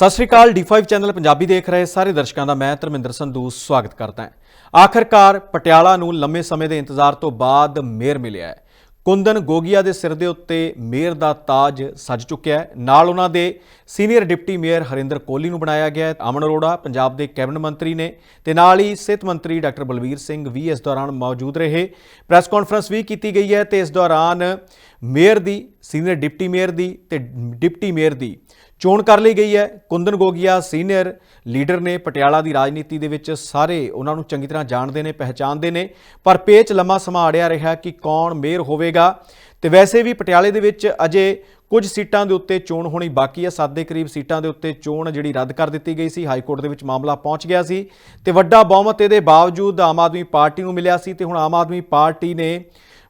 ਸਤਿ ਸ਼੍ਰੀ ਅਕਾਲ D5 channel Punjabi ਦੇਖ ਰਹੇ ਸਾਰੇ ਦਰਸ਼ਕਾਂ ਦਾ ਮੈਂ ਧਰਮਿੰਦਰ ਸੰਧੂ ਸਵਾਗਤ ਕਰਦਾ ਹਾਂ। ਆਖਰਕਾਰ ਪਟਿਆਲਾ ਨੂੰ ਲੰਮੇ ਸਮੇਂ ਦੇ ਇੰਤਜ਼ਾਰ ਤੋਂ ਬਾਅਦ ਮੇਅਰ ਮਿਲਿਆ ਹੈ। ਕੁੰਦਨ ਗੋਗੀਆ ਦੇ ਸਿਰ ਦੇ ਉੱਤੇ ਮੇਅਰ ਦਾ ਤਾਜ ਸਜ ਚੁੱਕਿਆ ਹੈ। ਨਾਲ ਉਹਨਾਂ ਦੇ senior deputy mayor Harinder Kohli ਨੂੰ ਬਣਾਇਆ ਗਿਆ ਹੈ। ਅਮਨ ਅਰੋੜਾ ਪੰਜਾਬ ਦੇ ਕੈਬਨਿਟ ਮੰਤਰੀ ਨੇ ਤੇ ਨਾਲ ਹੀ ਸਿਹਤ ਮੰਤਰੀ ਡਾਕਟਰ ਬਲਵੀਰ ਸਿੰਘ ਵੀ ਇਸ ਦੌਰਾਨ ਮੌਜੂਦ ਰਹੇ। ਪ੍ਰੈਸ ਕਾਨਫਰੰਸ ਵੀ ਕੀਤੀ ਗਈ ਹੈ ਤੇ ਇਸ ਦੌਰਾਨ ਮੇਅਰ ਦੀ, ਸੀਨੀਅਰ ਡਿਪਟੀ ਮੇਅਰ ਦੀ ਤੇ ਡਿਪਟੀ ਮੇਅਰ ਦੀ ਚੋਣ ਕਰ ਲਈ ਗਈ ਹੈ। ਕੁੰਦਨ ਗੋਗੀਆ ਸੀਨੀਅਰ ਲੀਡਰ ਨੇ ਪਟਿਆਲਾ ਦੀ ਰਾਜਨੀਤੀ ਦੇ ਵਿੱਚ ਸਾਰੇ ਉਹਨਾਂ ਨੂੰ ਚੰਗੀ ਤਰ੍ਹਾਂ ਜਾਣਦੇ ਨੇ, ਪਹਿਚਾਣਦੇ ਨੇ। ਪਰ ਪੇਚ ਲੰਮਾ ਸਮਾਂ ਅੜਿਆ ਰਿਹਾ ਕਿ ਕੌਣ ਮੇਅਰ ਹੋਵੇਗਾ। ਤੇ ਵੈਸੇ ਵੀ ਪਟਿਆਲੇ ਦੇ ਵਿੱਚ ਅਜੇ ਕੁਝ ਸੀਟਾਂ ਦੇ ਉੱਤੇ ਚੋਣ ਹੋਣੀ ਬਾਕੀ ਹੈ। ਸੱਤ ਦੇ ਕਰੀਬ ਸੀਟਾਂ ਦੇ ਉੱਤੇ ਚੋਣ ਜਿਹੜੀ ਰੱਦ ਕਰ ਦਿੱਤੀ ਗਈ ਸੀ। ਹਾਈ ਕੋਰਟ ਦੇ ਵਿੱਚ ਮਾਮਲਾ ਪਹੁੰਚ ਗਿਆ ਸੀ। ਤੇ ਵੱਡਾ ਬਹੁਮਤ ਇਹਦੇ ਬਾਵਜੂਦ ਆਮ ਆਦਮੀ ਪਾਰਟੀ ਨੂੰ ਮਿਲਿਆ ਸੀ। ਤੇ ਹੁਣ ਆਮ ਆਦਮੀ ਪਾਰਟੀ ਨੇ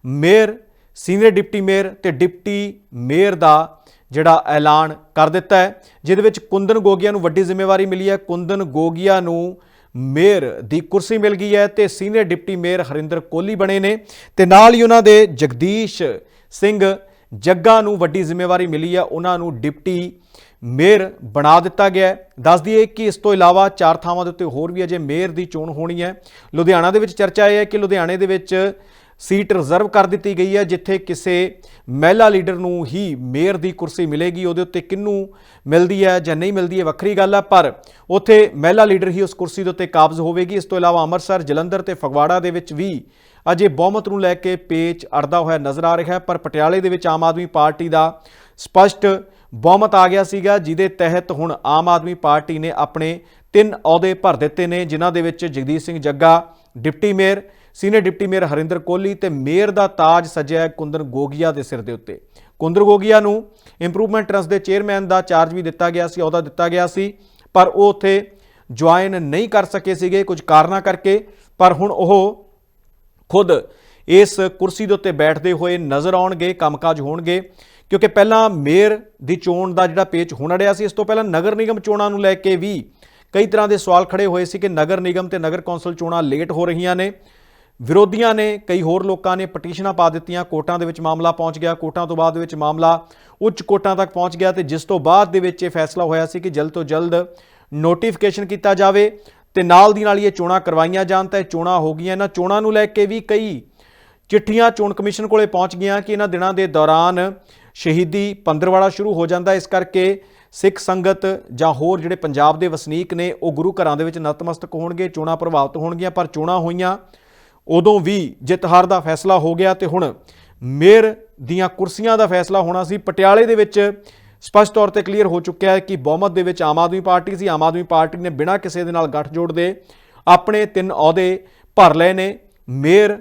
ਮੇਅਰ, ਸੀਨੀਅਰ ਡਿਪਟੀ ਮੇਅਰ ਤੇ ਡਿਪਟੀ ਮੇਅਰ ਦਾ ਜਿਹੜਾ ਐਲਾਨ ਕਰ ਦਿੱਤਾ ਹੈ, ਜਿਹਦੇ ਵਿੱਚ ਕੁੰਦਨ ਗੋਗੀਆ ਨੂੰ ਵੱਡੀ ਜ਼ਿੰਮੇਵਾਰੀ ਮਿਲੀ ਹੈ। ਕੁੰਦਨ ਗੋਗੀਆ ਨੂੰ ਮੇਅਰ ਦੀ ਕੁਰਸੀ ਮਿਲ ਗਈ ਹੈ ਤੇ senior deputy mayor Harinder Kohli ਬਣੇ ਨੇ ਤੇ ਨਾਲ ਹੀ ਉਹਨਾਂ ਦੇ ਜਗਦੀਸ਼ ਸਿੰਘ ਜੱਗਾ ਨੂੰ ਵੱਡੀ ਜ਼ਿੰਮੇਵਾਰੀ ਮਿਲੀ ਹੈ। ਉਹਨਾਂ ਨੂੰ ਡਿਪਟੀ ਮੇਅਰ ਬਣਾ ਦਿੱਤਾ ਗਿਆ ਹੈ। ਦੱਸ ਦਈਏ ਕਿ ਇਸ ਤੋਂ ਇਲਾਵਾ ਚਾਰ ਥਾਵਾਂ ਦੇ ਉੱਤੇ ਹੋਰ ਵੀ ਅਜੇ ਮੇਅਰ ਦੀ ਚੋਣ ਹੋਣੀ ਹੈ। ਲੁਧਿਆਣਾ ਦੇ ਵਿੱਚ ਚਰਚਾ ਇਹ ਹੈ ਕਿ ਲੁਧਿਆਣੇ ਦੇ ਵਿੱਚ ਸੀਟ ਰਿਜ਼ਰਵ ਕਰ ਦਿੱਤੀ ਗਈ ਹੈ, ਜਿੱਥੇ ਕਿਸੇ ਮਹਿਲਾ ਲੀਡਰ ਨੂੰ ਹੀ ਮੇਅਰ ਦੀ ਕੁਰਸੀ ਮਿਲੇਗੀ, ਉਹਦੇ ਉੱਤੇ ਕਿੰਨੂੰ ਮਿਲਦੀ ਹੈ ਜਾਂ ਨਹੀਂ ਮਿਲਦੀ ਹੈ ਵੱਖਰੀ ਗੱਲ ਹੈ, ਪਰ ਉੱਥੇ ਮਹਿਲਾ ਲੀਡਰ ਹੀ ਉਸ ਕੁਰਸੀ ਦੇ ਉੱਤੇ ਕਾਬਜ਼ ਹੋਵੇਗੀ। ਇਸ ਤੋਂ ਇਲਾਵਾ ਅੰਮ੍ਰਿਤਸਰ, ਜਲੰਧਰ ਤੇ ਫਗਵਾੜਾ ਦੇ ਵਿੱਚ ਵੀ ਅਜੇ ਬਹੁਮਤ ਨੂੰ ਲੈ ਕੇ ਪੇਚ ਅੜਦਾ ਹੋਇਆ ਨਜ਼ਰ ਆ ਰਿਹਾ ਹੈ, ਪਰ ਪਟਿਆਲੇ ਦੇ ਵਿੱਚ ਆਮ ਆਦਮੀ ਪਾਰਟੀ ਦਾ ਸਪਸ਼ਟ ਬਹੁਮਤ ਆ ਗਿਆ ਸੀਗਾ, ਜਿਹਦੇ ਤਹਿਤ ਹੁਣ ਆਮ ਆਦਮੀ ਪਾਰਟੀ ਨੇ ਆਪਣੇ ਤਿੰਨ ਅਹੁਦੇ ਭਰ ਦਿੱਤੇ ਨੇ, ਜਿਨ੍ਹਾਂ ਦੇ ਵਿੱਚ Jagdish Singh Jagga, deputy mayor senior deputy mayor Harinder Kohli ਤੇ ਮੇਅਰ ਦਾ ਤਾਜ ਸਜਿਆ ਹੈ ਕੁੰਦਨ ਗੋਗੀਆ ਦੇ ਸਿਰ ਦੇ ਉੱਤੇ। ਕੁੰਦਰ ਗੋਗੀਆ ਨੂੰ ਇੰਪਰੂਵਮੈਂਟ ਟਰਸਟ ਦੇ ਚੇਅਰਮੈਨ ਦਾ ਚਾਰਜ ਵੀ ਦਿੱਤਾ ਗਿਆ ਸੀ, ਅਹੁਦਾ ਦਿੱਤਾ ਗਿਆ ਸੀ, ਪਰ ਉਹ ਉੱਥੇ ਜੁਆਇਨ ਨਹੀਂ ਕਰ ਸਕੇ ਸੀਗੇ, ਕੁਝ ਕਾਰਨਾਂ ਕਰਕੇ, ਪਰ ਹੁਣ ਉਹ ਖੁਦ ਇਸ ਕੁਰਸੀ ਦੇ ਉੱਤੇ ਬੈਠਦੇ ਹੋਏ ਨਜ਼ਰ ਆਉਣਗੇ, ਕੰਮਕਾਜ ਹੋਣਗੇ, ਕਿਉਂਕਿ ਪਹਿਲਾਂ ਮੇਅਰ ਦੀ ਚੋਣ ਦਾ ਜਿਹੜਾ ਪੇਚ ਹੁਣ ਅੜਿਆ ਸੀ, ਇਸ ਤੋਂ ਪਹਿਲਾਂ ਨਗਰ ਨਿਗਮ ਚੋਣਾਂ ਨੂੰ ਲੈ ਕੇ ਵੀ ਕਈ ਤਰ੍ਹਾਂ ਦੇ ਸਵਾਲ ਖੜੇ ਹੋਏ ਸੀ ਕਿ ਨਗਰ ਨਿਗਮ ਤੇ ਨਗਰ ਕੌਂਸਲ ਚੋਣਾਂ ਲੇਟ ਹੋ ਰਹੀਆਂ ਨੇ ਵਿਰੋਧੀਆਂ ਨੇ, ਕਈ ਹੋਰ ਲੋਕਾਂ ਨੇ ਪਟੀਸ਼ਨਾਂ ਪਾ ਦਿੱਤੀਆਂ, ਕੋਰਟਾਂ ਦੇ ਵਿੱਚ ਮਾਮਲਾ ਪਹੁੰਚ ਗਿਆ, ਕੋਰਟਾਂ ਤੋਂ ਬਾਅਦ ਵਿੱਚ ਮਾਮਲਾ ਉੱਚ ਕੋਰਟਾਂ ਤੱਕ ਪਹੁੰਚ ਗਿਆ ਤੇ ਜਿਸ ਤੋਂ ਬਾਅਦ ਦੇ ਵਿੱਚ ਇਹ ਫੈਸਲਾ ਹੋਇਆ ਸੀ ਕਿ ਜਲਦ ਤੋਂ ਜਲਦ ਨੋਟੀਫਿਕੇਸ਼ਨ ਕੀਤਾ ਜਾਵੇ ਤੇ ਨਾਲ ਦੀ ਨਾਲ ਇਹ ਚੋਣਾਂ ਕਰਵਾਈਆਂ ਜਾਣ ਤਾਂ ਚੋਣਾਂ ਹੋ ਗਈਆਂ। ਇਹਨਾਂ ਚੋਣਾਂ ਨੂੰ ਲੈ ਕੇ ਵੀ ਕਈ ਚਿੱਠੀਆਂ ਚੋਣ ਕਮਿਸ਼ਨ ਕੋਲੇ ਪਹੁੰਚ ਗਈਆਂ ਕਿ ਇਹਨਾਂ ਦਿਨਾਂ ਦੇ ਦੌਰਾਨ ਸ਼ਹੀਦੀ ਪੰਦਰਵਾੜਾ ਸ਼ੁਰੂ ਹੋ ਜਾਂਦਾ। ਇਸ ਕਰਕੇ ਸਿੱਖ ਸੰਗਤ ਜਾਂ ਹੋਰ ਜਿਹੜੇ ਪੰਜਾਬ ਦੇ ਵਸਨੀਕ ਨੇ, ਉਹ ਗੁਰੂ ਘਰਾਂ ਦੇ ਵਿੱਚ ਨਤਮਸਤਕ ਹੋਣਗੇ, ਚੋਣਾਂ ਪ੍ਰਭਾਵਿਤ ਹੋਣਗੀਆਂ, ਪਰ ਚੋਣਾਂ ਹੋਈਆਂ ਉਦੋਂ ਵੀ ਜਿੱਤ ਹਾਰ ਦਾ ਫੈਸਲਾ ਹੋ ਗਿਆ ਤੇ ਹੁਣ ਮੇਅਰ ਦੀਆਂ ਕੁਰਸੀਆਂ ਦਾ ਫੈਸਲਾ ਹੋਣਾ ਸੀ। ਪਟਿਆਲੇ ਦੇ ਵਿੱਚ ਸਪਸ਼ਟ ਤੌਰ ਤੇ ਕਲੀਅਰ ਹੋ ਚੁੱਕਿਆ ਹੈ ਕਿ ਬਹੁਮਤ ਦੇ ਵਿੱਚ ਆਮ ਆਦਮੀ ਪਾਰਟੀ ਸੀ। ਆਮ ਆਦਮੀ ਪਾਰਟੀ ਨੇ ਬਿਨਾਂ ਕਿਸੇ ਦੇ ਨਾਲ ਗੱਠਜੋੜ ਦੇ ਆਪਣੇ ਤਿੰਨ ਅਹੁਦੇ ਭਰ ਲਏ ਨੇ। ਮੇਅਰ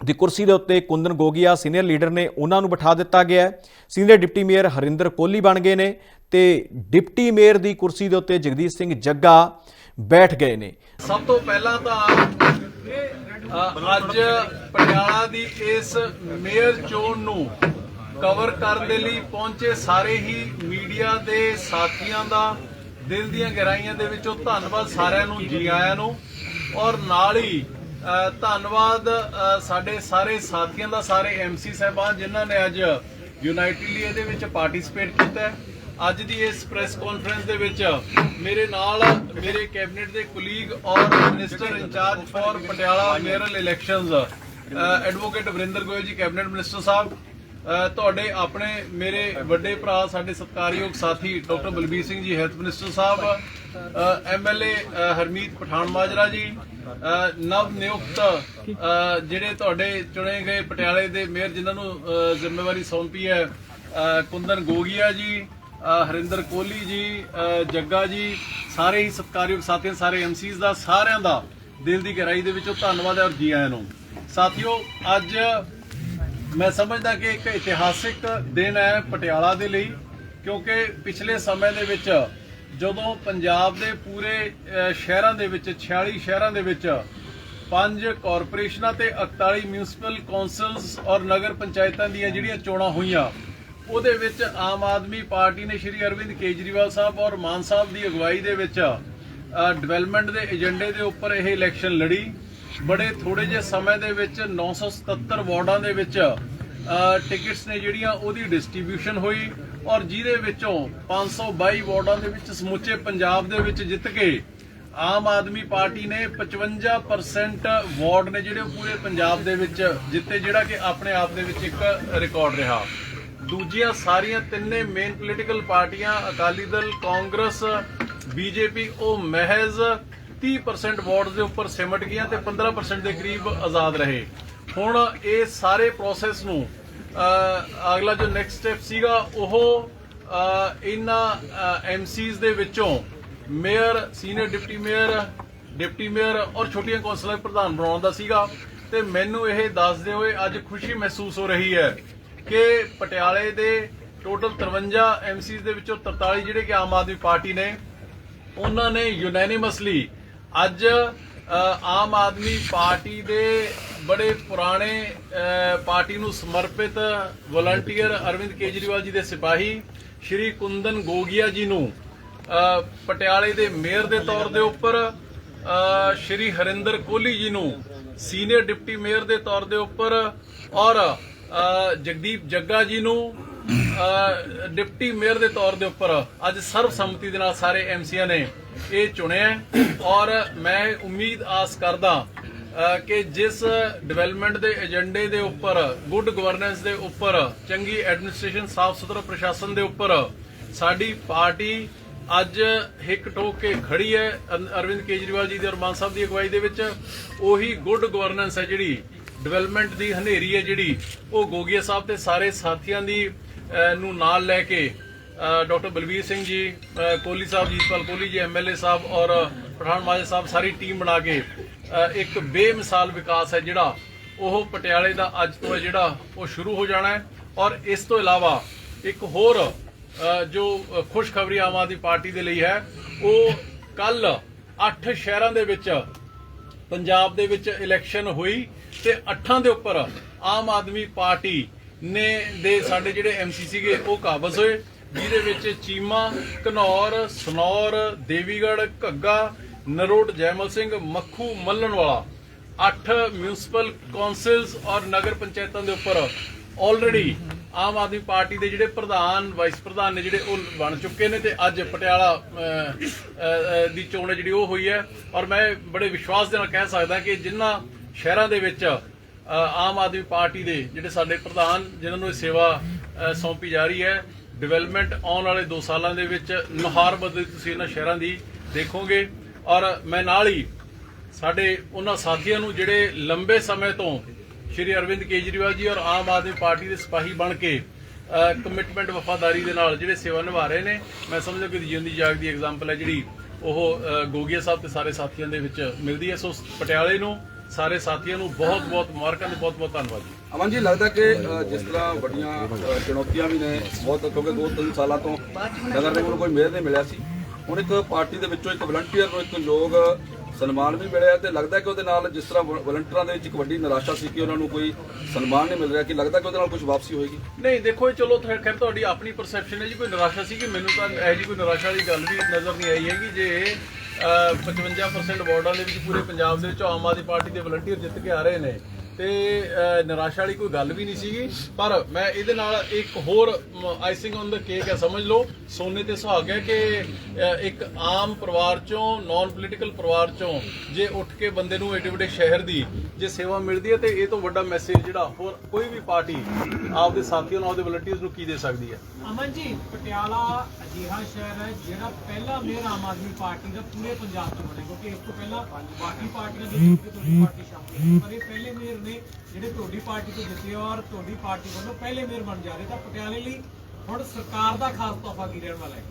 ਦੀ ਕੁਰਸੀ ਦੇ ਉੱਤੇ ਕੁੰਦਨ ਗੋਗੀਆ ਸੀਨੀਅਰ ਲੀਡਰ ਨੇ ਉਹਨਾਂ ਨੂੰ ਬਿਠਾ ਦਿੱਤਾ ਗਿਆ ਹੈ। Senior deputy mayor Harinder Kohli ਬਣ ਗਏ ਨੇ ਤੇ ਡਿਪਟੀ ਮੇਅਰ ਦੀ ਕੁਰਸੀ ਦੇ ਉੱਤੇ ਜਗਦੀਸ਼ ਸਿੰਘ ਜੱਗਾ ਬੈਠ ਗਏ ਨੇ। ਸਭ ਤੋਂ ਪਹਿਲਾਂ ਤਾਂ ਅੱਜ ਪਟਿਆਲਾ ਦੀ ਇਸ ਮੇਅਰ ਚੋਣ ਨੂੰ ਕਵਰ ਕਰਨ ਦੇ ਲਈ ਪਹੁੰਚੇ ਸਾਰੇ ਹੀ ਮੀਡੀਆ ਦੇ ਸਾਥੀਆਂ ਦਾ ਦਿਲ ਦੀਆਂ ਗਹਿਰਾਈਆਂ ਦੇ ਵਿੱਚੋਂ ਧੰਨਵਾਦ ਸਾਰਿਆਂ ਨੂੰ, ਜੀ ਆਇਆਂ ਨੂੰ। ਔਰ ਨਾਲ ਹੀ ਧੰਨਵਾਦ ਸਾਡੇ ਸਾਰੇ ਸਾਥੀਆਂ ਦਾ, ਸਾਰੇ ਐਮਸੀ ਸਾਹਿਬਾਨ ਜਿਨ੍ਹਾਂ ਨੇ ਅੱਜ ਯੂਨਾਈਟਿਡਲੀ ਇਹਦੇ ਵਿੱਚ ਪਾਰਟਿਸਿਪੇਟ ਕੀਤਾ ਹੈ। ਅੱਜ ਦੀ ਇਸ ਪ੍ਰੈਸ ਕਾਨਫਰੰਸ ਦੇ ਵਿੱਚ ਮੇਰੇ ਨਾਲ ਮੇਰੇ ਕੈਬਨਿਟ ਦੇ ਕੁਲੀਗ ਔਰ minister in charge for Patiala mayoral elections advocate Varinder Goyal ji cabinet minister ਸਾਹਿਬ ਤੁਹਾਡੇ ਆਪਣੇ ਮੇਰੇ ਵੱਡੇ ਭਰਾ, ਸਾਡੇ ਸਤਿਕਾਰਯੋਗ ਸਾਥੀ doctor Balbir Singh ji health minister sahib MLA Harmeet Pathan Majra ji ਨਵ ਨਿਯੁਕਤ ਜਿਹੜੇ ਤੁਹਾਡੇ ਚੁਣੇ ਗਏ ਪਟਿਆਲੇ ਦੇ ਮੇਅਰ ਜਿਨ੍ਹਾਂ ਨੂੰ ਜ਼ਿੰਮੇਵਾਰੀ ਸੌਂਪੀ ਹੈ ਕੁੰਦਨ ਗੋਗੀਆ ਜੀ ਹਰਿੰਦਰ ਕੋਹਲੀ ਜੀ ਜੱਗਾ ਜੀ, ਸਾਰੇ ਹੀ ਸਤਿਕਾਰਯੋਗ ਸਾਥੀਆਂ, ਸਾਰੇ ਐਮਸੀਜ਼ ਦਾ, ਸਾਰਿਆਂ ਦਾ ਦਿਲ ਦੀ ਗਹਿਰਾਈ ਦੇ ਵਿੱਚੋਂ ਧੰਨਵਾਦ ਹੈ ਔਰ ਜੀ ਆਇਆਂ ਨੂੰ। ਸਾਥੀਓ, ਅੱਜ ਮੈਂ ਸਮਝਦਾ ਕਿ ਇੱਕ ਇਤਿਹਾਸਿਕ ਦਿਨ ਹੈ ਪਟਿਆਲਾ ਦੇ ਲਈ, ਕਿਉਂਕਿ ਪਿਛਲੇ ਸਮੇਂ ਦੇ ਵਿੱਚ ਜਦੋਂ ਪੰਜਾਬ ਦੇ ਪੂਰੇ ਸ਼ਹਿਰਾਂ ਦੇ ਵਿੱਚ 46 ਸ਼ਹਿਰਾਂ ਦੇ ਵਿੱਚ ਪੰਜ ਕਾਰਪੋਰੇਸ਼ਨਾਂ ਤੇ 41 ਮਿਊਨਿਸਪਲ ਕੌਂਸਲਸ ਔਰ ਨਗਰ ਪੰਚਾਇਤਾਂ ਦੀਆਂ ਜਿਹੜੀਆਂ ਚੋਣਾਂ ਹੋਈਆਂ ਉਹਦੇ ਵਿੱਚ ਆਮ ਆਦਮੀ ਪਾਰਟੀ ਨੇ ਸ਼੍ਰੀ ਅਰਵਿੰਦ ਕੇਜਰੀਵਾਲ ਸਾਹਿਬ ਔਰ ਮਾਨ ਸਾਹਿਬ ਦੀ ਅਗਵਾਈ ਦੇ ਵਿੱਚ ਡਿਵੈਲਪਮੈਂਟ ਦੇ ਏਜੰਡੇ ਦੇ ਉੱਪਰ ਇਹ ਇਲੈਕਸ਼ਨ ਲੜੀ। ਬੜੇ ਥੋੜੇ ਜੇ ਸਮੇਂ ਦੇ ਵਿੱਚ 977 ਵਾਰਡਾਂ ਦੇ ਵਿੱਚ ਟਿਕਟਸ ਨੇ ਜਿਹੜੀਆਂ ਉਹਦੀ ਡਿਸਟ੍ਰੀਬਿਊਸ਼ਨ ਹੋਈ ਔਰ ਜਿਹਦੇ ਵਿੱਚੋਂ 522 ਵਾਰਡਾਂ ਦੇ ਵਿੱਚ ਸਮੁੱਚੇ ਪੰਜਾਬ ਦੇ ਵਿੱਚ ਜਿੱਤ ਕੇ ਆਮ ਆਦਮੀ ਪਾਰਟੀ ਨੇ 55% ਵਾਰਡ ਨੇ ਜਿਹੜੇ ਪੂਰੇ ਪੰਜਾਬ ਦੇ ਵਿੱਚ ਜਿੱਤੇ, ਜਿਹੜਾ ਕਿ ਆਪਣੇ ਆਪ ਦੇ ਵਿੱਚ ਇੱਕ ਰਿਕਾਰਡ ਰਿਹਾ। ਦੂਜੀਆਂ ਸਾਰੀਆਂ ਤਿੰਨੇ ਮੇਨ ਪੋਲੀਟੀਕਲ ਪਾਰਟੀਆਂ ਅਕਾਲੀ ਦਲ ਕਾਂਗਰਸ ਬੀਜੇਪੀ ਉਹ ਮਹਿਜ਼ 30% ਵਾਰਡ ਦੇ ਉੱਪਰ ਸਿਮਟ ਗਈਆਂ ਤੇ 15% ਦੇ ਕਰੀਬ ਆਜ਼ਾਦ ਰਹੇ। ਹੁਣ ਇਹ ਸਾਰੇ ਪ੍ਰੋਸੈਸ ਨੂੰ ਅਗਲਾ ਜੋ ਨੈਕਸਟ ਸਟੈਪ ਸੀਗਾ ਉਹ ਅਹ, ਇਹਨਾਂ ਐਮਸੀਜ਼ ਦੇ ਵਿੱਚੋਂ mayor senior deputy mayor deputy mayor ਔਰ ਛੋਟੀਆਂ ਕੌਂਸਲਰ ਪ੍ਰਧਾਨ ਬਣਾਉਣ ਦਾ ਸੀਗਾ ਤੇ ਮੈਨੂੰ ਇਹ ਦੱਸਦੇ ਹੋਏ ਅੱਜ ਖੁਸ਼ੀ ਮਹਿਸੂਸ ਹੋ ਰਹੀ ਹੈ ਕਿ ਪਟਿਆਲੇ ਦੇ ਟੋਟਲ 53 ਐਮਸੀਜ਼ ਦੇ ਵਿੱਚੋਂ 43 ਜਿਹੜੇ ਕਿ ਆਮ ਆਦਮੀ ਪਾਰਟੀ ਨੇ, ਉਹਨਾਂ ਨੇ ਯੂਨੈਨਿਮਸਲੀ ਅੱਜ ਆਮ ਆਦਮੀ ਪਾਰਟੀ ਦੇ ਬੜੇ ਪੁਰਾਣੇ ਪਾਰਟੀ ਨੂੰ ਸਮਰਪਿਤ ਵਲੰਟੀਅਰ ਅਰਵਿੰਦ ਕੇਜਰੀਵਾਲ ਜੀ ਦੇ ਸਿਪਾਹੀ, ਸ਼੍ਰੀ ਕੁੰਦਨ ਗੋਗੀਆ ਜੀ ਨੂੰ ਪਟਿਆਲੇ ਦੇ ਮੇਅਰ ਦੇ ਤੌਰ ਦੇ ਉੱਪਰ ਸ਼੍ਰੀ ਹਰਿੰਦਰ ਕੋਹਲੀ ਜੀ ਨੂੰ, ਸੀਨੀਅਰ ਡਿਪਟੀ ਮੇਅਰ ਦੇ ਤੌਰ ਦੇ ਉੱਪਰ ਔਰ ਜਗਦੀਪ ਜੱਗਾ ਜੀ ਨੂੰ ਡਿਪਟੀ ਮੇਅਰ ਦੇ ਤੌਰ ਦੇ ਉੱਪਰ ਅੱਜ ਸਰਬਸੰਮਤੀ ਦੇ ਨਾਲ ਸਾਰੇ ਐਮਸੀਆਂ ਨੇ ਇਹ ਚੁਣਿਆ ਔਰ ਮੈਂ ਉਮੀਦ ਆਸ ਕਰਦਾ ਕਿ ਜਿਸ ਡਿਵੈਲਪਮੈਂਟ ਦੇ ਏਜੰਡੇ ਦੇ ਉੱਪਰ, ਗੁੱਡ ਗਵਰਨੈਂਸ ਦੇ ਉੱਪਰ, ਚੰਗੀ ਐਡਮਿਨਿਸਟ੍ਰੇਸ਼ਨ ਸਾਫ਼ ਸੁਥਰਾ ਪ੍ਰਸ਼ਾਸਨ ਦੇ ਉੱਪਰ ਸਾਡੀ ਪਾਰਟੀ ਅੱਜ ਹਿੱਕ ਠੋਕ ਕੇ ਖੜੀ ਹੈ ਅਰਵਿੰਦ ਕੇਜਰੀਵਾਲ ਜੀ ਦੇ ਔਰ ਮਾਨ ਸਾਹਿਬ ਦੀ ਅਗਵਾਈ ਦੇ ਵਿੱਚ। ਉਹੀ ਗੁੱਡ ਗਵਰਨੈਂਸ ਹੈ ਜਿਹੜੀ ਡਿਵੈਲਪਮੈਂਟ ਦੀ ਹਨੇਰੀ ਹੈ ਜਿਹੜੀ ਉਹ ਗੋਗੀਆ ਸਾਹਿਬ ਤੇ ਸਾਰੇ ਸਾਥੀਆਂ ਦੀ ਨੂੰ ਨਾਲ ਲੈ ਕੇ ਡਾਕਟਰ ਬਲਵੀਰ ਸਿੰਘ ਜੀ ਅਹ, ਕੋਹਲੀ ਸਾਹਿਬ ਜੀਤਪਾਲ ਕੋਹਲੀ ਜੀ ਐਮਐਲਏ ਸਾਹਿਬ ਔਰ ਪਠਾਨ ਮਾਜੇ ਸਾਹਿਬ ਸਾਰੀ ਟੀਮ ਬਣਾ ਕੇ ਅਹ, ਇੱਕ ਬੇਮਿਸਾਲ ਵਿਕਾਸ ਹੈ ਜਿਹੜਾ ਉਹ ਪਟਿਆਲੇ ਦਾ ਅੱਜ ਤੋਂ ਜਿਹੜਾ ਉਹ ਸ਼ੁਰੂ ਹੋ ਜਾਣਾ ਹੈ ਔਰ ਇਸ ਤੋਂ ਇਲਾਵਾ ਇੱਕ ਹੋਰ ਜੋ ਖੁਸ਼ਖਬਰੀ ਆਮ ਆਦਮੀ ਪਾਰਟੀ ਦੇ ਲਈ ਹੈ ਉਹ ਕੱਲ 8 ਸ਼ਹਿਰਾਂ ਦੇ ਵਿੱਚ ਪੰਜਾਬ ਦੇ ਵਿੱਚ ਇਲੈਕਸ਼ਨ ਹੋਈ ਤੇ ਅੱਠਾਂ ਦੇ ਉੱਪਰ ਆਮ ਆਦਮੀ ਪਾਰਟੀ ਨੇ ਦੇ ਸਾਡੇ ਜਿਹੜੇ ਐਮਸੀ ਸੀਗੇ, ਉਹ ਕਾਬਜ਼ ਹੋਏ, ਜਿਹਦੇ ਵਿੱਚ ਚੀਮਾ, ਘਨੌਰ, ਸਨੌਰ ਦੇਵੀਗੜ ਘੱਗਾ, ਨਰੋਟ, ਜੈਮਲ ਸਿੰਘ, ਮੱਖੂ ਮੱਲਣ ਵਾਲਾ ਅੱਠ ਮਿਊਨਿਸਪਲ ਕੌਂਸਲਸ ਔਰ ਨਗਰ ਪੰਚਾਇਤਾਂ ਦੇ ਉੱਪਰ ਆਲਰੇਡੀ ਆਮ ਆਦਮੀ ਪਾਰਟੀ ਦੇ ਜਿਹੜੇ ਪ੍ਰਧਾਨ ਵਾਈਸ ਪ੍ਰਧਾਨ ਨੇ ਜਿਹੜੇ ਉਹ ਬਣ ਚੁੱਕੇ ਨੇ ਤੇ ਅੱਜ ਪਟਿਆਲਾ ਦੀ ਚੋਣ ਹੈ ਜਿਹੜੀ ਉਹ ਹੋਈ ਹੈ। ਔਰ ਮੈਂ ਬੜੇ ਵਿਸ਼ਵਾਸ ਦੇ ਨਾਲ ਕਹਿ ਸਕਦਾ ਕਿ ਜਿਨ੍ਹਾਂ ਸ਼ਹਿਰਾਂ ਦੇ ਵਿੱਚ ਆਮ ਆਦਮੀ ਪਾਰਟੀ ਦੇ ਜਿਹੜੇ ਸਾਡੇ ਪ੍ਰਧਾਨ ਜਿਨ੍ਹਾਂ ਨੂੰ ਇਹ ਸੇਵਾ ਸੌਂਪੀ ਜਾ ਰਹੀ ਹੈ ਡਿਵੈਲਪਮੈਂਟ ਆਉਣ ਵਾਲੇ 2 ਸਾਲਾਂ ਦੇ ਵਿੱਚ ਨੁਹਾਰ ਬਦਲੀ ਤੁਸੀਂ ਇਹਨਾਂ ਸ਼ਹਿਰਾਂ ਦੀ ਦੇਖੋਗੇ। ਔਰ ਮੈਂ ਨਾਲ ਹੀ ਸਾਡੇ ਉਹਨਾਂ ਸਾਥੀਆਂ ਨੂੰ ਜਿਹੜੇ ਲੰਬੇ ਸਮੇਂ ਤੋਂ ਸ਼੍ਰੀ ਅਰਵਿੰਦ ਕੇਜਰੀਵਾਲ ਜੀ ਔਰ ਆਮ ਆਦਮੀ ਪਾਰਟੀ ਦੇ ਸਿਪਾਹੀ ਬਣ ਕੇ ਕਮਿਟਮੈਂਟ ਵਫਾਦਾਰੀ ਦੇ ਨਾਲ ਜਿਹੜੇ ਸੇਵਾ ਨਿਭਾ ਰਹੇ ਨੇ ਮੈਂ ਸਮਝਦਾ ਕਿ ਜਿਉਂਦੀ ਜਾਗਦੀ ਐਗਜ਼ਾਮਪਲ ਹੈ ਜਿਹੜੀ ਉਹ ਅ, ਗੋਗੀਆ ਸਾਹਿਬ ਤੇ ਸਾਰੇ ਸਾਥੀਆਂ ਦੇ ਵਿੱਚ ਮਿਲਦੀ ਹੈ। ਸੋ ਪਟਿਆਲੇ ਨੂੰ ਸਾਰੇ ਸਾਥੀਆਂ ਨੂੰ ਬਹੁਤ ਬਹੁਤ ਮੁਬਾਰਕਾਂ ਤੇ ਬਹੁਤ ਬਹੁਤ ਧੰਨਵਾਦ ਜੀ। ਅਮਨ ਜੀ ਲੱਗਦਾ ਕਿ ਜਿਸ ਤਰ੍ਹਾਂ ਵੱਡੀਆਂ ਚੁਣੌਤੀਆਂ ਵੀ ਨੇ ਬਹੁਤ ਕਿਉਂਕਿ ਦੋ ਤਿੰਨ ਸਾਲਾਂ ਤੋਂ ਨਗਰ ਨਿਗਮ ਨੂੰ ਕੋਈ ਮੇਅਰ ਨਹੀਂ ਮਿਲਿਆ ਸੀ। ਹੁਣ ਇੱਕ ਪਾਰਟੀ ਦੇ ਵਿੱਚੋਂ ਇੱਕ ਵਲੰਟੀਅਰ ਨੂੰ ਇੱਕ ਯੋਗ ਸਨਮਾਨ ਵੀ ਮਿਲਿਆ ਤੇ ਲੱਗਦਾ ਕਿ ਉਹਦੇ ਨਾਲ ਜਿਸ ਤਰ੍ਹਾਂ ਵਲੰਟੀਅਰਾਂ ਦੇ ਵਿੱਚ ਇੱਕ ਵੱਡੀ ਨਿਰਾਸ਼ਾ ਸੀ ਕਿ ਉਹਨਾਂ ਨੂੰ ਕੋਈ ਸਨਮਾਨ ਨਹੀਂ ਮਿਲ ਰਿਹਾ ਕਿ ਲੱਗਦਾ ਕਿ ਉਹਦੇ ਨਾਲ ਕੁਝ ਵਾਪਸੀ ਹੋਏਗੀ? ਨਹੀਂ ਦੇਖੋ ਇਹ ਚਲੋ ਖੈਰ ਤੁਹਾਡੀ ਆਪਣੀ ਪਰਸੈਪਸ਼ਨ ਹੈ ਜੀ ਕੋਈ ਨਿਰਾਸ਼ਾ ਸੀ ਕਿ ਮੈਨੂੰ ਤਾਂ ਇਹ ਜੀ ਕੋਈ ਨਿਰਾਸ਼ਾ ਵਾਲੀ ਗੱਲ ਵੀ ਨਜ਼ਰ ਨਹੀਂ ਆਈ ਹੈਗੀ ਜੇ 55% ਵਾਰਡਾਂ ਦੇ ਵਿੱਚ ਪੂਰੇ ਪੰਜਾਬ ਦੇ ਵਿੱਚ ਆਮ ਆਦਮੀ ਪਾਰਟੀ ਦੇ ਵਲੰਟੀਅਰ ਜਿੱਤ ਕੇ ਆ ਰਹੇ ਨੇ। ਤੇ ਨਿਰਾਸ਼ਾ ਵਾਲੀ ਕੋਈ ਗੱਲ ਵੀ ਨਹੀਂ ਸੀਗੀ। ਪਰ ਮੈਂ ਇਹਦੇ ਨਾਲ ਇੱਕ ਹੋਰ ਆਈਸਿੰਗ ਔਨ ਦਾ ਕੇਕ ਹੈ ਸਮਝ ਲਓ। ਸੋਨੇ ਤੇ ਸੁਹਾਗ ਹੈ ਕਿ ਇੱਕ ਆਮ ਪਰਿਵਾਰ ਚੋਂ ਨਾਨ ਪੋਲੀਟੀਕਲ ਪਰਿਵਾਰ ਚੋਂ ਜੇ ਉੱਠ ਕੇ ਬੰਦੇ ਨੂੰ ਏਡੇ ਵੱਡੇ ਸ਼ਹਿਰ ਦੀ ਜੇ ਸੇਵਾ ਮਿਲਦੀ ਹੈ ਤੇ ਇਹ ਤੋਂ ਵੱਡਾ ਮੈਸੇਜ ਜਿਹੜਾ ਹੋਰ ਕੋਈ ਵੀ ਪਾਰਟੀ ਆਪਦੇ ਸਾਥੀਆਂ ਨੂੰ, ਆਪਦੇ ਵਲੰਟੀਅਰਸ ਨੂੰ ਕੀ ਦੇ ਸਕਦੀ ਹੈ? ਅਮਨ ਜੀ, ਪਟਿਆਲਾ ਅਜਿਹਾ ਸ਼ਹਿਰ ਹੈ ਜਿਹੜਾ ਪਹਿਲਾ ਮੇਅਰ ਆਮ ਆਦਮੀ ਪਾਰਟੀ ਦਾ ਪੂਰੇ ਪੰਜਾਬ ਤੋਂ ਬਣਿਆ, ਕਿਉਂਕਿ ਇਸ ਤੋਂ ਪਹਿਲਾਂ ਬਾਕੀ ਪਾਰਟੀਆਂ ਦੇ ਪਾਰਟੀ ਸ਼ਾਮਿਲ ਪਰ ਇਹ ਪਹਿਲੇ ਮੇਅਰ ਨੇ ਜਿਹੜੇ ਤੁਹਾਡੀ ਪਾਰਟੀ ਤੋਂ ਜਿੱਤੇ ਔਰ ਤੁਹਾਡੀ ਪਾਰਟੀ ਵੱਲੋਂ ਪਹਿਲੇ ਮੇਅਰ ਬਣ ਜਾ ਰਹੇ, ਤਾਂ ਪਟਿਆਲੇ ਲਈ ਹੁਣ ਸਰਕਾਰ ਦਾ ਖਾਸ ਤੋਹਫਾ ਕੀ ਰਹਿਣ ਵਾਲਾ ਹੈ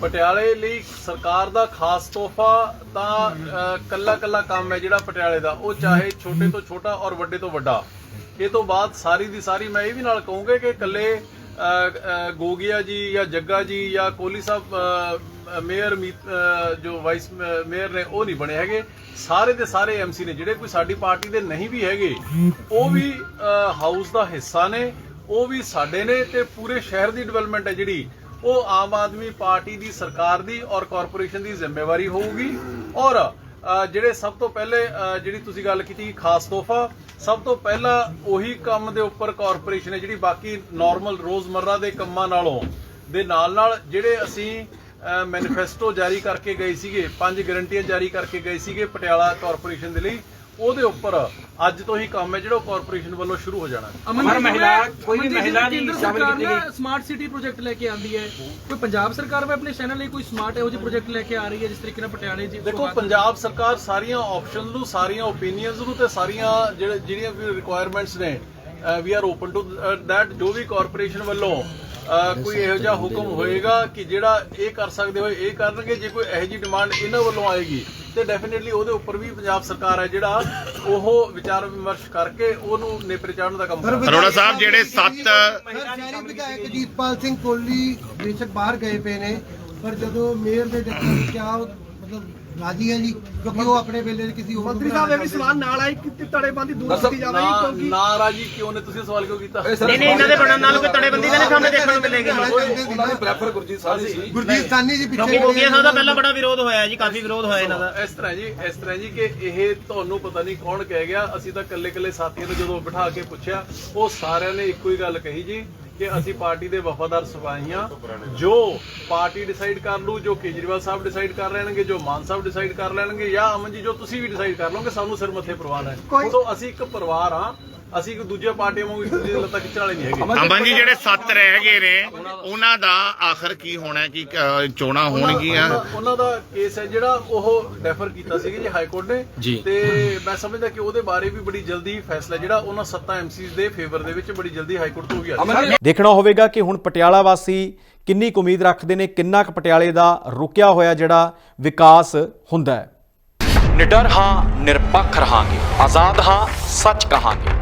ਪਟਿਆਲੇ ਲਈ ਸਰਕਾਰ ਦਾ ਖਾਸ ਤੋਹਫਾ ਤਾਂ ਕੱਲਾ ਕੱਲਾ ਕੰਮ ਹੈ ਜਿਹੜਾ ਪਟਿਆਲੇ ਦਾ। ਉਹ ਚਾਹੇ ਛੋਟੇ ਤੋਂ ਛੋਟਾ ਔਰ ਵੱਡੇ ਤੋਂ ਵੱਡਾ। ਇਹ ਤੋਂ ਬਾਅਦ ਸਾਰੀ ਦੀ ਸਾਰੀ ਮੈਂ ਇਹ ਵੀ ਨਾਲ ਕਹੂੰਗਾ ਕਿ ਕੱਲੇ ਗੋਗਿਆ ਜੀ ਜਾਂ ਜੱਗਾ ਜੀ ਜਾਂ ਕੋਲੀ ਸਾਹਿਬ ਮੇਅਰ ਜੋ ਵਾਈਸ ਮੇਅਰ ਨੇ, ਉਹ ਨਹੀਂ ਬਣੇ ਹੈਗੇ। ਸਾਰੇ ਦੇ ਸਾਰੇ ਐਮਸੀ ਨੇ, ਜਿਹੜੇ ਕੋਈ ਸਾਡੀ ਪਾਰਟੀ ਦੇ ਨਹੀਂ ਵੀ ਹੈਗੇ, ਉਹ ਵੀ ਹਾਊਸ ਦਾ ਹਿੱਸਾ ਨੇ, ਉਹ ਵੀ ਸਾਡੇ ਨੇ ਤੇ ਪੂਰੇ ਸ਼ਹਿਰ ਦੀ ਡਿਵੈਲਪਮੈਂਟ ਹੈ ਜਿਹੜੀ। ਉਹ ਆਮ ਆਦਮੀ ਪਾਰਟੀ ਦੀ ਸਰਕਾਰ ਦੀ ਔਰ ਕਾਰਪੋਰੇਸ਼ਨ ਦੀ ਜ਼ਿੰਮੇਵਾਰੀ ਹੋਊਗੀ। ਔਰ ਜਿਹੜੇ ਸਭ ਤੋਂ ਪਹਿਲੇ ਜਿਹੜੀ ਤੁਸੀਂ ਗੱਲ ਕੀਤੀ, ਖਾਸ ਤੋਹਫਾ, ਸਭ ਤੋਂ ਪਹਿਲਾਂ ਉਹੀ ਕੰਮ ਦੇ ਉੱਪਰ ਕਾਰਪੋਰੇਸ਼ਨ ਹੈ ਜਿਹੜੀ ਬਾਕੀ ਨਾਰਮਲ ਰੋਜ਼ਮਰਰਾ ਦੇ ਕੰਮਾਂ ਨਾਲੋਂ, ਦੇ ਨਾਲ ਨਾਲ ਜਿਹੜੇ ਅਸੀਂ ਮੈਨੀਫੈਸਟੋ ਜਾਰੀ ਕਰਕੇ ਗਏ ਸੀਗੇ ਪੰਜ ਗਰੰਟੀਆਂ ਜਾਰੀ ਕਰਕੇ ਗਏ ਸੀਗੇ ਪਟਿਆਲਾ ਕਾਰਪੋਰੇਸ਼ਨ ਦੇ ਲਈ। ਉਹਦੇ ਉੱਪਰ ਅੱਜ ਤੋਂ ਹੀ ਕੰਮ ਹੈ ਜਿਹੜਾ ਕਾਰਪੋਰੇਸ਼ਨ ਵੱਲੋਂ ਸ਼ੁਰੂ ਹੋ ਜਾਣਾ। ਹੈ ਹਰ ਮਹਿਲਾ ਕੋਈ ਵੀ ਮਹਿਲਾ ਨਹੀਂ ਸ਼ਾਮਿਲ ਸਰਕਾਰ ਕੀਤੀ ਨਾ ਗਈ। ਸਮਾਰਟ ਸਿਟੀ ਪ੍ਰੋਜੈਕਟ ਲੈ ਕੇ ਆਂਦੀ ਹੈ। ਕੋਈ ਪੰਜਾਬ ਸਰਕਾਰ ਵੀ ਆਪਣੇ ਚੈਨਲ ਲਈ ਕੋਈ ਸਮਾਰਟ ਇਹੋ ਜਿਹੇ ਪ੍ਰੋਜੈਕਟ ਲੈ ਕੇ ਆ ਰਹੀ ਹੈ ਜਿਸ ਤਰੀਕੇ ਨਾਲ ਪਟਿਆਲੇ ਜੀ ਦੇਖੋ ਪੰਜਾਬ ਸਰਕਾਰ ਸਾਰੀਆਂ ਆਪਸ਼ਨਸ ਨੂੰ ਸਾਰੀਆਂ ਓਪੀਨੀਅਨਸ ਨੂੰ ਤੇ ਸਾਰੀਆਂ ਜਿਹੜੇ ਜਿਹੜੀਆਂ ਵੀ ਰਿਕੁਆਇਰਮੈਂਟਸ ਨੇ we are open to that ਜੋ ਵੀ ਕਾਰਪੋਰੇਸ਼ਨ ਵੱਲੋਂ ਕੋਈ ਇਹੋ ਜਿਹਾ ਹੁਕਮ ਹੋਏਗਾ ਕਿ ਜਿਹੜਾ ਇਹ ਕਰ ਸਕਦੇ ਹੋਏ ਇਹ ਕਰਨਗੇ ਜੇ ਕੋਈ ਇਹੋ ਜਿਹੀ ਡਿਮਾਂਡ ਇਹਨਾਂ ਵੱਲੋਂ ਆਏਗੀ ਤੇ ਡੈਫੀਨਿਟਲੀ ਉਹਦੇ ਉੱਪਰ ਵੀ ਪੰਜਾਬ ਸਰਕਾਰ ਹੈ ਜਿਹੜਾ ਉਹ ਵਿਚਾਰ ਵਿਮਰਸ਼ ਕਰਕੇ ਉਹਨੂੰ ਨੇਪਰੇ ਚਾੜਨ ਦਾ ਕੰਮ ਕਰੇਗੀ। ਅਰੋੜਾ ਸਾਹਿਬ ਜਿਹੜੇ ਸੱਤ ਸ਼ਹਿਰੀ ਵਿਧਾਇਕ ਸਿੰਘ ਕੋਹਲੀ ਬੇਸ਼ੱਕ ਬਾਹਰ ਗਏ ਪਏ ਨੇ ਪਰ ਜਦੋਂ ਮੇਅਰ ਦੇ ਕਿਹਾ ਉਹ ਮਤਲਬ ਰਾਜੀ ਹੈ ਜੀ ਕਿਉਂਕਿ ਉਹ ਆਪਣੇ ਵੇਲੇ ਦੇ ਕਿਸੇ ਹੋਰ ਮੰਤਰੀ ਸਾਹਿਬ ਇਹ ਵੀ ਸਵਾਲ ਨਾਲ ਆਈ ਕਿ ਤੜੇਬੰਦੀ ਦੂਰ ਦੱਸੋ, ਨਾ ਨਾ ਰਾਜੀ ਕਿਉਂ ਨੇ ਤੁਸੀਂ ਸਵਾਲ ਕਿਉਂ ਕੀਤਾ? ਨਹੀਂ ਨਹੀਂ ਇਹਨਾਂ ਦੇ ਬਣਨ ਨਾਲ ਕੋਈ ਤੜੇਬੰਦੀ ਦਾ ਸਾਹਮਣੇ ਦੇਖਣ ਨੂੰ ਮਿਲੇਗੀ। ਉਹਨਾਂ ਦੀ ਪ੍ਰੈਫਰ ਗੁਰਜੀਤ ਸਾਹਨੀ ਸੀ। ਗੁਰਜੀਤ ਸਾਨੀ ਜੀ ਪਿੱਛੇ ਗੋਪੀਆ ਪਹਿਲਾਂ ਬੜਾ ਵਿਰੋਧ ਹੋਇਆ ਜੀ ਕਾਫੀ ਵਿਰੋਧ ਹੋਇਆ ਇਹਨਾਂ ਦਾ। ਇਸ ਤਰ੍ਹਾਂ ਜੀ ਇਸ ਤਰ੍ਹਾਂ ਜੀ ਕਿ ਇਹ ਤੁਹਾਨੂੰ ਪਤਾ ਨਹੀਂ ਕੌਣ ਕਹਿ ਗਿਆ ਅਸੀਂ ਤਾਂ ਕੱਲੇ ਕੱਲੇ ਸਾਥੀਆਂ ਨੂੰ ਜਦੋਂ ਬਿਠਾ ਕੇ ਪੁੱਛਿਆ ਉਹ ਸਾਰਿਆਂ ਨੇ ਇੱਕੋ ਹੀ ਗੱਲ ਕਹੀ ਜੀ ਕਿ ਅਸੀਂ ਪਾਰਟੀ ਦੇ ਵਫਾਦਾਰ ਸਿਪਾਹੀਆਂ ਜੋ ਪਾਰਟੀ ਡਿਸਾਈਡ ਕਰ ਲੂ ਜੋ ਕੇਜਰੀਵਾਲ ਸਾਹਿਬ ਡਿਸਾਈਡ ਕਰ ਲੈਣਗੇ ਜੋ ਮਾਨ ਸਾਹਿਬ ਡਿਸਾਈਡ ਕਰ ਲੈਣਗੇ ਜਾਂ ਅਮਨ ਜੀ ਜੋ ਤੁਸੀਂ ਵੀ ਡਿਸਾਈਡ ਕਰ ਲਓਗੇ ਸਾਨੂੰ ਸਿਰ ਮੱਥੇ ਪ੍ਰਵਾਨ ਹੈ। ਸੋ ਅਸੀਂ ਇੱਕ ਪਰਿਵਾਰ ਆ ਅਸੀਂ ਇੱਕ ਦੂਜੇ ਪਾਰਟੀਆਂ ਵਾਂਗੂ ਇੱਕ ਦੂਜੇ ਦੇ ਲੱਤਾਂ ਖਿੱਚਣ ਵਾਲੇ ਨਹੀਂ ਹੈਗੇ। ਅੰਬਨ ਜੀ ਜਿਹੜੇ ਸੱਤ ਰਹਿ ਗਏ ਨੇ ਉਹਨਾਂ ਦਾ ਆਖਰ ਕੀ ਹੋਣਾ ਕਿ ਚੋਣਾਂ ਹੋਣਗੀਆਂ? ਉਹਨਾਂ- ਉਹਨਾਂ ਦਾ ਕੇਸ ਹੈ ਜਿਹੜਾ ਉਹ ਰੈਫਰ ਕੀਤਾ ਸੀਗਾ ਜੀ ਹਾਈ ਕੋਰਟ ਨੇ। ਤੇ ਮੈਂ ਸਮਝਦਾ ਕਿ ਉਹਦੇ ਬਾਰੇ ਵੀ ਬੜੀ ਜਲਦੀ ਫੈਸਲਾ ਜਿਹੜਾ ਉਹਨਾਂ ਸੱਤਾ ਐਮਸੀਜ਼ ਦੇ ਫੇਵਰ ਦੇ ਵਿੱਚ ਬੜੀ ਜਲਦੀ ਹਾਈ ਕੋਰਟ ਤੋਂ ਵੀ ਆ ਜਾਏਗਾ ਦੇਖਣਾ ਹੋਵੇਗਾ ਕਿ ਹੁਣ ਪਟਿਆਲਾ ਵਾਸੀ ਕਿੰਨੀ ਕੁ ਉਮੀਦ ਰੱਖਦੇ ਨੇ ਕਿੰਨਾ ਕੁ ਪਟਿਆਲੇ ਦਾ ਰੁਕਿਆ ਹੋਇਆ ਜਿਹੜਾ ਵਿਕਾਸ ਹੁੰਦਾ ਹੈ। ਨਿਡਰ ਹਾਂ ਨਿਰਪੱਖ ਰਹਾਂਗੇ। ਆਜ਼ਾਦ ਹਾਂ ਸੱਚ ਕਹਾਂਗੇ।